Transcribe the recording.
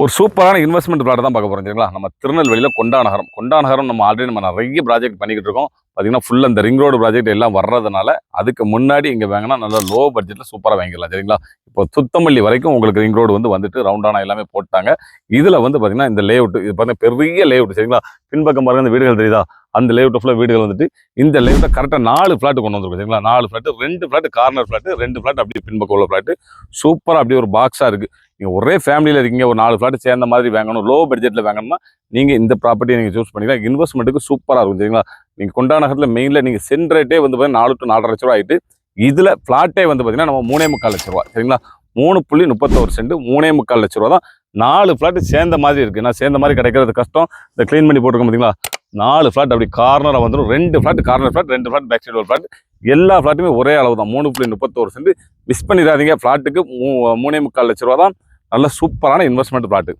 ஒரு சூப்பரான investment plot தான் பார்க்க போகிறோம் சரிங்களா? நம்ம திருநெல்வேலியில் கொண்டாநகரம் கொண்டாநகரம் நம்ம ஆல்ரெடி நம்ம நிறைய ப்ராஜெக்ட் பண்ணிக்கிட்டு இருக்கோம். பார்த்தீங்கன்னா ஃபுல்லாக அந்த ரிங் ரோடு ப்ராஜெக்ட் எல்லாம் வர்றதுனால அதுக்கு முன்னாடி இங்கே வாங்கினா நல்லா லோ பட்ஜெட்டில் சூப்பராக வாங்கிடலாம் சரிங்களா? இப்போ சுத்தமல்லி வரைக்கும் உங்களுக்கு ரிங் ரோடு வந்து வந்துட்டு ரவுண்டான எல்லாமே போட்டாங்க. இதில் வந்து பார்த்தீங்கன்னா இந்த லேஅவுட் இது பார்த்தீங்கன்னா பெரிய லேஅவுட் சரிங்களா? பின்பக்கம் பாருங்க இந்த வீடுகள் தெரியுதா? அந்த லேஅவுட் ஃபுல்லாக வீடுகள் வந்துட்டு இந்த லேஅவுட்டை கரெக்டாக நாலு ஃப்ளாட் கொண்டு வந்திருக்கும் சரிங்களா? நாலு ஃப்ளாட்டு ரெண்டு ஃப்ளாட் கார்னர் ஃப்ளாட்டு ரெண்டு ஃப்ளாட் அப்படியே பின்பக்கம் உள்ள ஃப்ளாட்டு சூப்பராக அப்படியே ஒரு பாக்ஸாக இருக்குது நீங்கள் ஒரே ஃபேமிலியில் இருக்கீங்க ஒரு நாலு ஃப்ளாட் சேர்ந்த மாதிரி வாங்கணும் லோ பட்ஜெட்டில் வாங்கணும்னா நீங்கள் இந்த ப்ராப்பர்ட்டியை நீங்கள் சூஸ் பண்ணிக்கலாம். இன்வெஸ்ட்மெண்ட்டுக்கு சூப்பராக இருக்கும் சரிங்களா? நீங்கள் கொண்டா நகரத்தில் மெயினில் நீங்கள் சென்ட் ரேட்டே வந்து பார்த்தீங்கன்னா நாலு டு நாலரை லட்ச ரூபா ஆயிட்டு இதில் ஃப்ளாட்டே வந்து பார்த்தீங்கன்னா நம்ம மூணே முக்கால் லட்ச ரூபா சரிங்களா? மூணு புள்ளி முப்பத்தோரு சென்ட் மூணே முக்கால் லட்ச ரூபா தான். நாலு ஃப்ளாட்டு சேர்ந்த மாதிரி இருக்குது நான் சேர்ந்த மாதிரி கிடைக்கிறது கஷ்டம். இந்த க்ளீன் பண்ணி போட்டுருக்கோம் பார்த்தீங்களா நாலு ஃப்ளாட் அப்படி கார்னராக வந்துடும் ரெண்டு ஃப்ளாட் கார்னர் ஃப்ளாட் ரெண்டு ஃப்ளாட் பேக் சைடு ஒரு ஃப்ளாட் எல்லா ஃப்ளாட்டுமே ஒரே அளவு தான் மூணு புள்ளி முப்பத்தோரு சென்ட் மிஸ் பண்ணிடாதீங்க. ஃப்ளாட்டுக்கு மூ மூணே முக்கால் லட்ச ரூபா தான். நல்ல சூப்பரான இன்வெஸ்ட்மெண்ட் பிளாட்